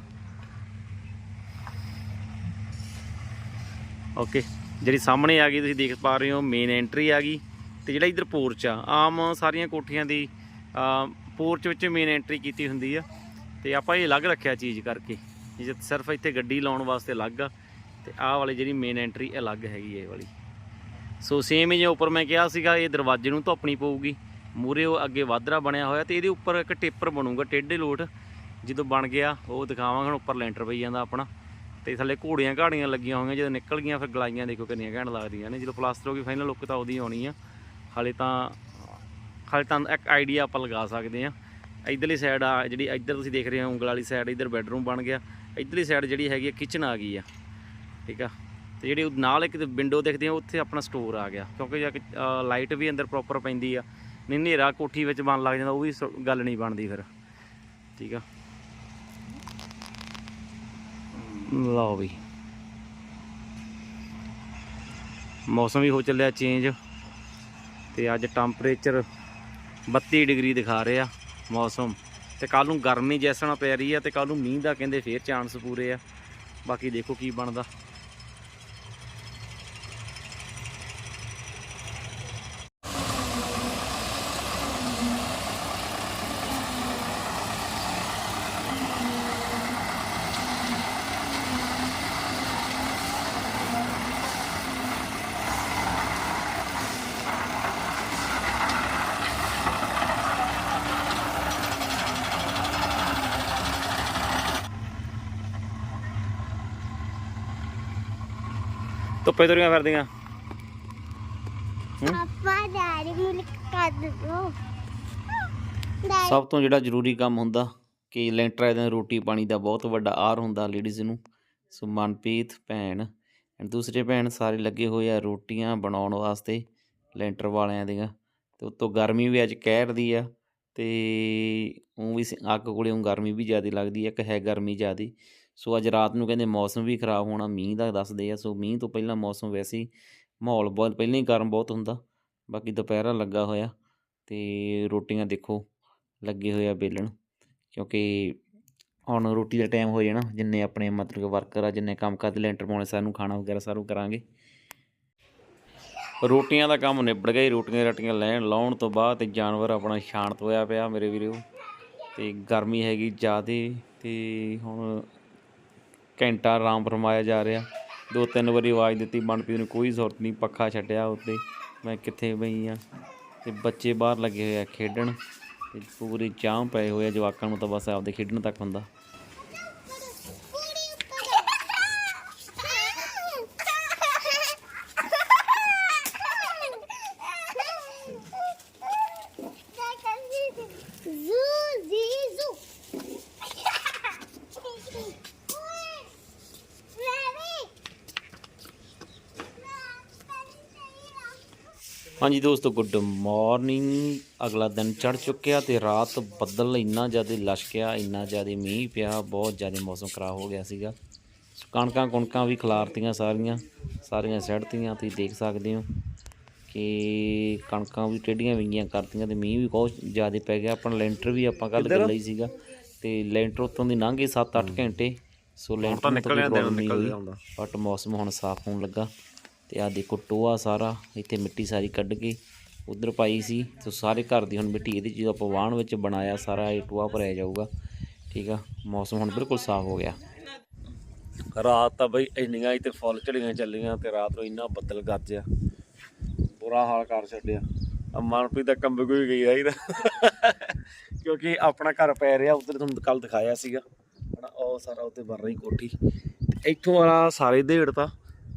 ਓਕੇ ਜਿਹੜੀ ਸਾਹਮਣੇ ਆ ਗਈ, ਤੁਸੀਂ ਦੇਖ ਪਾ ਰਹੇ ਹੋ ਮੇਨ ਐਂਟਰੀ ਆ ਗਈ। ਤੇ ਜਿਹੜਾ ਇਧਰ ਪੋਰਚ ਆ, ਆਮ ਸਾਰੀਆਂ ਕੋਠੀਆਂ ਦੀ ਪੋਰਚ ਵਿੱਚ ਮੇਨ ਐਂਟਰੀ ਕੀਤੀ ਹੁੰਦੀ ਆ। ਤੇ ਆਪਾਂ ਇਹ ਅਲੱਗ ਰੱਖਿਆ ਚੀਜ਼ ਕਰਕੇ ਜੇ ਸਿਰਫ ਇੱਥੇ ਗੱਡੀ ਲਾਉਣ ਵਾਸਤੇ ਅਲੱਗ ਆ, ਤੇ ਆਹ ਵਾਲੀ ਜਿਹੜੀ ਮੇਨ ਐਂਟਰੀ ਅਲੱਗ ਹੈਗੀ ਇਹ ਵਾਲੀ। ਸੋ ਸੇਮ ਹੀ ਜੇ ਉੱਪਰ ਮੈਂ ਕਿਹਾ ਸੀਗਾ, ਇਹ ਦਰਵਾਜ਼ੇ ਨੂੰ ਧੋਪਣੀ ਪਊਗੀ। ਮੂਰੇ ਉਹ ਅੱਗੇ ਵਾਧਰਾ ਬਣਿਆ ਹੋਇਆ ਤੇ ਇਹਦੇ ਉੱਪਰ ਇੱਕ ਟੇਪਰ ਬਣੂਗਾ, ਟੇਢੇ ਲੋਟ। ਜਦੋਂ ਬਣ ਗਿਆ, ਉਹ ਦਿਖਾਵਾਂਗੇ ਹੁਣ ਉੱਪਰ ਲੈਂਟਰ ਪਈ ਜਾਂਦਾ ਆਪਣਾ। ਤੇ ਥੱਲੇ ਘੋੜੀਆਂ ਘਾੜੀਆਂ ਲੱਗੀਆਂ ਹੋਈਆਂ, ਜਦੋਂ ਨਿਕਲ ਗਈਆਂ, ਫਿਰ ਗਲਾਈਆਂ ਦੇਖੋ ਕਿੰਨੀਆਂ ਘੈਂਟ ਲੱਗਦੀਆਂ ਨੇ। ਜਦੋਂ ਪਲਾਸਟਰ ਹੋ ਗਈ ਫਾਈਨਲ ਲੁੱਕ ਤਾਂ ਉਹਦੀ ਆਉਣੀ ਆ। ਹਾਲੇ ਤਾਂ ਹਾਲੇ ਤਾਂ ਇੱਕ ਆਈਡੀਆ ਆਪਾਂ ਲਗਾ ਸਕਦੇ ਆ ਇਧਰਲੀ ਸਾਈਡ ਆ, ਜਿਹੜੀ ਇੱਧਰ ਤੁਸੀਂ ਦੇਖ ਰਹੇ ਹੋ, ਉਂਗਲ ਵਾਲੀ ਸਾਈਡ ਇੱਧਰ ਬੈੱਡਰੂਮ ਬਣ ਗਿਆ। ਇਧਰਲੀ ਸਾਈਡ ਜਿਹੜੀ ਹੈਗੀ ਆ ਕਿਚਨ ਆ ਗਈ ਆ। ਠੀਕ ਆ? ਤੇ ਜਿਹੜੀ ਉਹ ਨਾਲ ਇੱਕ ਵਿੰਡੋ ਦੇਖਦੇ ਆ ਉੱਥੇ ਆਪਣਾ ਸਟੋਰ ਆ ਗਿਆ। ਕਿਉਂਕਿ ਲਾਈਟ ਵੀ ਅੰਦਰ ਪ੍ਰੋਪਰ ਪੈਂਦੀ ਆ। ਨਹੀਂ, ਹਨੇਰਾ ਕੋਠੀ ਵਿੱਚ ਬਣ ਲੱਗ ਜਾਂਦਾ, ਉਹ ਵੀ ਸ- ਗੱਲ ਨਹੀਂ ਬਣਦੀ ਫਿਰ। ਠੀਕ ਆ? ਲਓ ਵੀ। ਮੌਸਮ ਵੀ ਹੋ ਚੱਲਿਆ ਚੇਂਜ ਤੇ ਅੱਜ ਟੈਂਪਰੇਚਰ 32 ਡਿਗਰੀ ਦਿਖਾ ਰਿਹਾ ਮੌਸਮ। ਤੇ ਕੱਲ ਨੂੰ ਗਰਮੀ ਜੈਸਣਾ ਪੈ ਰਹੀ ਆ ਤੇ ਕੱਲ ਨੂੰ ਮੀਂਹ ਦਾ ਕਹਿੰਦੇ ਫੇਰ ਚਾਂਸ ਪੂਰੇ ਆ। ਬਾਕੀ ਦੇਖੋ ਕੀ ਬਣਦਾ। ਧੁੱਪੇ ਤੁਰੀਆਂ ਫਿਰਦੀਆਂ। ਪਾਪਾ ਡੈਡੀ ਮੈਨੂੰ ਕਰ ਦੋ ਸਭ ਤੋਂ ਜਿਹੜਾ ਜ਼ਰੂਰੀ ਕੰਮ ਹੁੰਦਾ ਕਿ ਲੈਂਟਰ ਦੇ ਰੋਟੀ ਪਾਣੀ ਦਾ ਬਹੁਤ ਵੱਡਾ ਆਰ ਹੁੰਦਾ ਲੇਡੀਜ਼ ਨੂੰ। ਸੋ ਮਨਪ੍ਰੀਤ ਭੈਣ ਐਂਡ ਦੂਸਰੇ ਭੈਣ ਸਾਰੇ ਲੱਗੇ ਹੋਏ ਆ ਰੋਟੀਆਂ ਬਣਾਉਣ ਵਾਸਤੇ ਲੈਂਟਰ ਵਾਲਿਆਂ ਦੀਆਂ। ਤੇ ਉੱਤੋਂ ਗਰਮੀ ਵੀ ਅੱਜ ਕਹਿਰ ਦੀ ਆ ਤੇ ਉਹ ਵੀ ਅੱਗ ਕੋਲੇ ਉਹ ਗਰਮੀ ਵੀ ਜ਼ਿਆਦਾ ਲੱਗਦੀ ਆ ਇੱਕ ਹੈ ਗਰਮੀ ਜ਼ਿਆਦਾ। ਸੋ ਅੱਜ ਰਾਤ ਨੂੰ ਕਹਿੰਦੇ ਮੌਸਮ ਵੀ ਖਰਾਬ ਹੋਣਾ, ਮੀਂਹ ਦਾ ਦੱਸਦੇ ਆ, ਸੋ ਮੀਂਹ ਤੋਂ ਪਹਿਲਾਂ ਮੌਸਮ ਵੈਸੇ ਹੀ ਮਾਹੌਲ ਬਹੁਤ, ਪਹਿਲਾਂ ਹੀ ਗਰਮ ਬਹੁਤ ਹੁੰਦਾ, ਬਾਕੀ ਦੁਪਹਿਰਾ ਲੱਗਾ ਹੋਇਆ ਤੇ ਰੋਟੀਆਂ ਦੇਖੋ ਲੱਗੇ ਹੋਏ ਆ ਬੇਲਣ ਕਿਉਂਕਿ ਹੁਣ ਰੋਟੀ ਦਾ ਟਾਈਮ ਹੋ ਜਾਣਾ, ਜਿੰਨੇ ਆਪਣੇ ਮਤਲਬ ਵਰਕਰ ਆ, ਜਿੰਨੇ ਕੰਮ ਕਰਦੇ, ਲੈਂਟਰ ਪਾਉਣੇ, ਸਾਨੂੰ ਖਾਣਾ ਵਗੈਰਾ ਸਾਰੂ ਕਰਾਂਗੇ। ਰੋਟੀਆਂ ਦਾ ਕੰਮ ਨਿਬੜ ਗਿਆ ਜੀ, ਰੋਟੀਆਂ ਰਟੀਆਂ ਲੈਣ ਲਾਉਣ ਤੋਂ ਬਾਅਦ ਤੇ ਜਾਨਵਰ ਆਪਣਾ ਸ਼ਾਂਤ ਹੋਇਆ ਪਿਆ ਮੇਰੇ ਵੀਰੋ, ਤੇ ਗਰਮੀ ਹੈਗੀ ਜ਼ਿਆਦੇ ਤੇ ਹੁਣ ਘੰਟਾ ਆਰਾਮ ਫਰਮਾਇਆ ਜਾ ਰਿਹਾ। ਦੋ ਤਿੰਨ ਵਾਰੀ ਆਵਾਜ਼ ਦਿੱਤੀ ਮਨਪ੍ਰੀਤ ਨੂੰ ਕੋਈ ਜ਼ਰੂਰਤ ਨਹੀਂ, ਪੱਖਾ ਛੱਡਿਆ ਉੱਤੇ। ਮੈਂ ਕਿੱਥੇ ਬਈ ਆ? ਤੇ ਬੱਚੇ ਬਾਹਰ ਲੱਗੇ ਹੋਏ ਆ ਖੇਡਣ ਤੇ ਪੂਰੀ ਚਾਹ ਪਏ ਹੋਏ ਆ, ਜਵਾਕਾਂ ਨੂੰ ਤਾਂ ਬਸ ਆਪਦੇ ਖੇਡਣ ਤੱਕ ਹੁੰਦਾ। ਹਾਂਜੀ ਦੋਸਤੋ ਗੁੱਡ ਮਾਰਨਿੰਗ ਅਗਲਾ ਦਿਨ ਚੜ ਚੁੱਕਿਆ ਤੇ ਰਾਤ ਬੱਦਲ ਇੰਨਾ ਜ਼ਿਆਦਾ ਲਸ਼ਕਿਆ ਇੰਨਾ ਜ਼ਿਆਦਾ ਮੀਂਹ ਪਿਆ ਬਹੁਤ ਜ਼ਿਆਦਾ ਮੌਸਮ ਖਰਾਬ ਹੋ ਗਿਆ ਸੀਗਾ। ਕਣਕਾਂ ਕੁਣਕਾਂ ਵੀ ਖਿਲਾਰਤੀਆਂ ਸਾਰੀਆਂ ਸਾਰੀਆਂ ਸੜਤੀਆਂ ਤੁਸੀਂ ਦੇਖ ਸਕਦੇ ਹੋ ਕਿ ਕਣਕਾਂ ਵੀ ਟੇਢੀਆਂ ਵਿੰਗੀਆਂ ਕਰਤੀਆਂ ਤੇ ਮੀਂਹ ਵੀ ਬਹੁਤ ਜ਼ਿਆਦਾ ਪੈ ਗਿਆ। ਆਪਣਾ ਲੈਂਟਰ ਵੀ ਆਪਾਂ ਕੱਲ ਕਰ ਲਈ ਸੀਗਾ ਤੇ ਲੈਂਟਰ ਉੱਤੋਂ ਦੀ ਲੰਘ ਗਏ 7-8 ਘੰਟੇ। ਸੋ ਲੈਂਟਰ ਨੂੰ ਤਾਂ ਕੋਈ ਪ੍ਰੋਬਲਮ ਨਹੀਂ ਹੋਈ ਬਟ ਮੌਸਮ ਹੁਣ ਸਾਫ਼ ਹੋਣ ਲੱਗਾ। ਤੇ ਆ ਦੇਖੋ ਟੋਆ ਸਾਰਾ, ਇੱਥੇ ਮਿੱਟੀ ਸਾਰੀ ਕੱਢ ਕੇ ਉਧਰ ਪਾਈ ਸੀ। ਤੇ ਸਾਰੇ ਘਰ ਦੀ ਹੁਣ ਮਿੱਟੀ ਇਹਦੇ ਜਦੋਂ ਆਪਾਂ ਵਾਹਣ ਵਿੱਚ ਬਣਾਇਆ, ਸਾਰਾ ਇਹ ਟੋਆ ਭਰਿਆ ਜਾਊਗਾ। ਠੀਕ ਆ, ਮੌਸਮ ਹੁਣ ਬਿਲਕੁਲ ਸਾਫ਼ ਹੋ ਗਿਆ। ਰਾਤ ਤਾਂ ਬਈ ਇੰਨੀਆਂ ਇੱਥੇ ਫੁੱਲ ਝੜੀਆਂ ਚੱਲੀਆਂ ਤੇ ਰਾਤ ਨੂੰ ਇੰਨਾ ਬੱਦਲ ਗਰਜਿਆ ਬੁਰਾ ਹਾਲ ਕਰ ਛੱਡਿਆ। ਆ ਮਨਪ੍ਰੀਤ ਦਾ ਕੰਬ ਕੋਈ ਗਈ ਆਈ ਦਾ ਕਿਉਂਕਿ ਆਪਣਾ ਘਰ ਪੈ ਰਿਹਾ, ਉਧਰ ਤੁਹਾਨੂੰ ਕੱਲ ਦਿਖਾਇਆ ਸੀਗਾ। ਹਨਾ, ਉਹ ਸਾਰਾ ਉੱਤੇ ਬਣ ਰਹੀ ਕੋਠੀ। ਤੇ ਇੱਥੋਂ ਵਾਲਾ ਸਾਰੇ ਦੇੜ ਤਾਂ,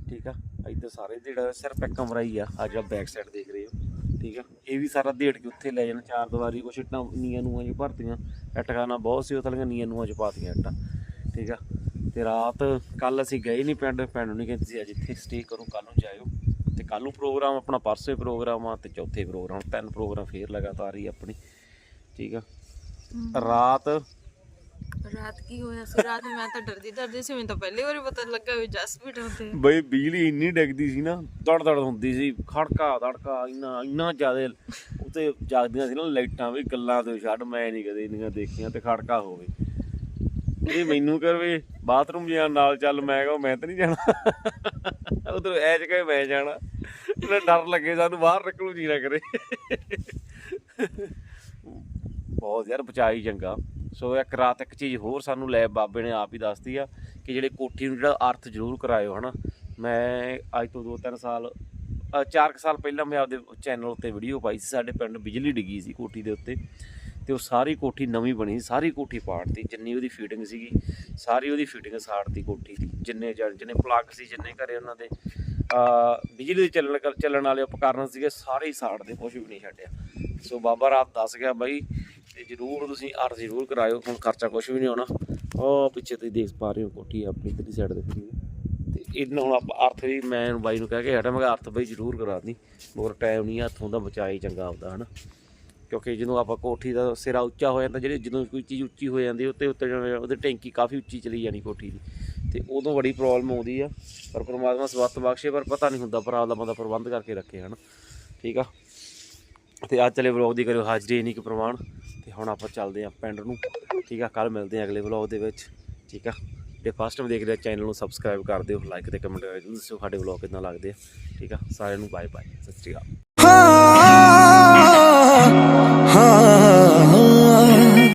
ਠੀਕ ਆ। ਇੱਧਰ ਸਾਰੇ ਢੇੜ ਸਿਰਫ ਇੱਕ ਕਮਰਾ ਹੀ ਆ ਆ ਜਿਹੜਾ ਬੈਕ ਸਾਈਡ ਦੇਖ ਰਹੇ ਹੋ ਠੀਕ ਆ? ਇਹ ਵੀ ਸਾਰਾ ਢੇੜ ਕੇ ਉੱਥੇ ਲੈ ਜਾਣਾ ਚਾਰ ਦੀਵਾਰੀ ਕੁਛ ਇੱਟਾਂ ਨੀਆਂ ਨੂੰ ਅਜੇ ਭਰਤੀਆਂ ਇੱਟਾਂ ਬਹੁਤ ਸੀ ਉਹ ਤਲੀਆਂ ਨੀਆਂ ਨੂੰ ਅਜੇ ਪਾਤੀਆਂ ਇੱਟਾਂ ਠੀਕ ਆ? ਤੇ ਰਾਤ ਕੱਲ ਅਸੀਂ ਗਏ ਨਹੀਂ ਪਿੰਡ ਪਿੰਡ ਨੂੰ ਨਹੀਂ ਕਹਿੰਦੇ ਸੀ ਅੱਜ ਇੱਥੇ ਸਟੇ ਕਰੋ ਕੱਲ ਨੂੰ ਜਾਇਓ। ਤੇ ਕੱਲ ਨੂੰ ਪ੍ਰੋਗਰਾਮ ਆਪਣਾ ਪਰਸੇ ਪ੍ਰੋਗਰਾਮ ਆ ਤੇ ਚੌਥੇ ਪ੍ਰੋਗਰਾਮ ਤਿੰਨ ਪ੍ਰੋਗਰਾਮ ਫੇਰ ਲਗਾਤਾਰ ਹੀ ਆਪਣੀ ਠੀਕ ਆ? ਰਾਤ ਰਾਤ ਕੀ ਹੋਇਆ ਸੀ? ਰਾਤ ਮੈਂ ਤਾਂ ਡਰਦੀ ਡਰਦੀ ਸੀ, ਮੈਨੂੰ ਤਾਂ ਪਹਿਲੀ ਵਾਰੀ ਪਤਾ ਲੱਗਾ ਵੀ ਜਸਪੀਟ ਹੁੰਦੇ ਆ। ਬਈ ਬਿਜਲੀ ਇੰਨੀ ਡਿੱਗਦੀ ਸੀ ਨਾ ਦੜ ਦੜ ਹੁੰਦੀ ਸੀ, ਖੜਕਾ ਦੜਕਾ, ਇੰਨਾ ਇੰਨਾ ਜ਼ਿਆਦਾ ਉੱਤੇ ਜਾਗਦੀਆਂ ਸੀ ਨਾ ਲਾਈਟਾਂ ਵੀ, ਗੱਲਾਂ ਤੋਂ ਛੱਡ, ਮੈਂ ਨਹੀਂ ਕਦੇ ਇੰਨੀਆਂ ਦੇਖੀਆਂ ਤੇ ਖੜਕਾ ਹੋਵੇ ਇਹ ਮੈਨੂੰ ਕਰਵੇ ਬਾਥਰੂਮ ਜਾਣ ਨਾਲ ਚੱਲ, ਮੈਂ ਕਹਾਂ ਮੈਂ ਤਾਂ ਨਹੀਂ ਜਾਣਾ। ਉਧਰ ਐ ਚ ਕਹੇ ਮੈਂ ਜਾਣਾ। ਮੈਨੂੰ ਡਰ ਲੱਗੇ, ਸਾਨੂੰ ਬਾਹਰ ਨਿਕਲੂ ਜੀ ਨਾ ਕਰੇ। ਬਹੁਤ ਯਾਰ ਬਚਾਈ ਚੰਗਾ। ਸੋ ਇੱਕ ਰਾਤ ਇੱਕ ਚੀਜ਼ ਹੋਰ ਸਾਨੂੰ ਲੈ ਬਾਬੇ ਨੇ ਆਪ ਹੀ ਦੱਸਦੀ ਆ ਕਿ ਜਿਹੜੇ ਕੋਠੀ ਨੂੰ ਜਿਹੜਾ ਅਰਥ ਜ਼ਰੂਰ ਕਰਾਇਓ, ਹਨਾ? ਮੈਂ ਅੱਜ ਤੋਂ 2-3 ਸਾਲ 4 ਸਾਲ ਪਹਿਲਾਂ ਮੈਂ ਆਪਦੇ ਚੈਨਲ ਉੱਤੇ ਵੀਡੀਓ ਪਾਈ ਸੀ, ਸਾਡੇ ਪਿੰਡ ਬਿਜਲੀ ਡਿੱਗੀ ਸੀ ਕੋਠੀ ਦੇ ਉੱਤੇ। ਤੇ ਉਹ ਸਾਰੀ ਕੋਠੀ ਨਵੀਂ ਬਣੀ ਸਾਰੀ ਕੋਠੀ ਪਾੜਤੀ ਜਿੰਨੀ ਉਹਦੀ ਫੀਟਿੰਗ ਸੀਗੀ, ਸਾਰੀ ਉਹਦੀ ਫੀਟਿੰਗ ਸਾੜਤੀ ਕੋਠੀ ਦੀ, ਜਿੰਨੇ ਜਿੰਨੇ ਪਲੱਗ ਸੀ, ਜਿੰਨੇ ਘਰੇ ਉਹਨਾਂ ਦੇ। ਬਿਜਲੀ ਦੇ ਚੱਲਣ ਚੱਲਣ ਵਾਲੇ ਉਪਕਰਨ ਸੀਗੇ, ਸਾਰੇ ਹੀ ਸਾੜਦੇ ਕੁਝ ਵੀ ਨਹੀਂ ਛੱਡਿਆ। ਸੋ ਬਾਬਾ ਰਾਤ ਦੱਸ ਗਿਆ, ਬਾਈ ਤੇ ਜਰੂਰ ਤੁਸੀਂ ਅਰਥ ਜ਼ਰੂਰ ਕਰਾਇਓ, ਹੁਣ ਖਰਚਾ ਕੁਝ ਵੀ ਨਹੀਂ ਆਉਣਾ ਉਹ ਪਿੱਛੇ ਤੁਸੀਂ ਦੇਖ ਪਾ ਰਹੇ ਹੋ ਕੋਠੀ ਆਪਣੀ, ਇਧਰਲੀ ਸਾਈਡ ਦੇ ਖੜੀ ਹੈ ਤੇ ਇਹਨਾਂ ਹੁਣ ਆਪਾਂ ਅਰਥ ਵੀ ਮੈਂ ਬਾਈ ਨੂੰ ਕਹਿ ਕੇ ਹਟਿਆ, ਮੈਂ ਕਿਹਾ ਅਰਥ ਬਾਈ ਜ਼ਰੂਰ ਕਰਾ ਦੀ ਹੋਰ ਟਾਈਮ ਨਹੀਂ, ਹੱਥੋਂ ਦਾ ਬਚਾਈ ਚੰਗਾ ਆਉਂਦਾ ਹਨਾ। ਕਿਉਂਕਿ ਜਦੋਂ ਆਪਾਂ ਕੋਠੀ ਦਾ ਸਿਰਾ ਉੱਚਾ ਹੋ ਜਾਂਦਾ, ਜਿਹੜੀ ਜਦੋਂ ਕੋਈ ਚੀਜ਼ ਉੱਚੀ ਹੋ ਜਾਂਦੀ ਉੱਤੇ ਉੱਤੇ ਜਿਵੇਂ ਉਹਦੀ ਟੈਂਕੀ ਕਾਫੀ ਉੱਚੀ ਚਲੀ ਜਾਣੀ ਕੋਠੀ ਦੀ। ਤੇ ਉਦੋਂ ਬੜੀ ਪ੍ਰੋਬਲਮ ਆਉਂਦੀ ਆ, ਪਰ ਪ੍ਰਮਾਤਮਾ ਸਵੱਤ ਬਖਸ਼ੇ, ਪਰ ਪਤਾ ਨਹੀਂ ਹੁੰਦਾ ਭਰਾ ਦਾ ਬੰਦਾ ਪ੍ਰਬੰਧ ਕਰਕੇ ਰੱਖੇ, ਹਨ। ਠੀਕ ਆ? ਤੇ ਅੱਜ ਚਲੇ ਵਲੌਗ ਦੀ ਕਰਿਓ ਹਾਜ਼ਰੀ ਨਹੀਂ ਕਿ ਪ੍ਰਮਾਣ। ਤੇ ਹੁਣ ਆਪਾਂ ਚੱਲਦੇ ਆ ਪਿੰਡ ਨੂੰ। ਠੀਕ ਆ ਕੱਲ ਮਿਲਦੇ ਆ ਅਗਲੇ ਵਲੌਗ ਦੇ ਵਿੱਚ। ਠੀਕ ਆ? ਤੇ ਫਸਟ ਟਾਈਮ ਦੇਖ ਰਹੇ ਚੈਨਲ ਨੂੰ ਸਬਸਕ੍ਰਾਈਬ ਕਰ ਦਿਓ ਲਾਈਕ ਤੇ ਕਮੈਂਟ ਕਰ ਦਿਓ। ਦੱਸਿਓ ਸਾਡੇ ਵਲੌਗ ਕਿਦਾਂ ਲੱਗਦੇ ਆ। ਠੀਕ ਆ? ਸਾਰਿਆਂ ਨੂੰ ਬਾਏ ਬਾਏ ਸਤਿ ਸ਼੍ਰੀ ਅਕਾਲ। ਹਾਂ ਹਾਂ।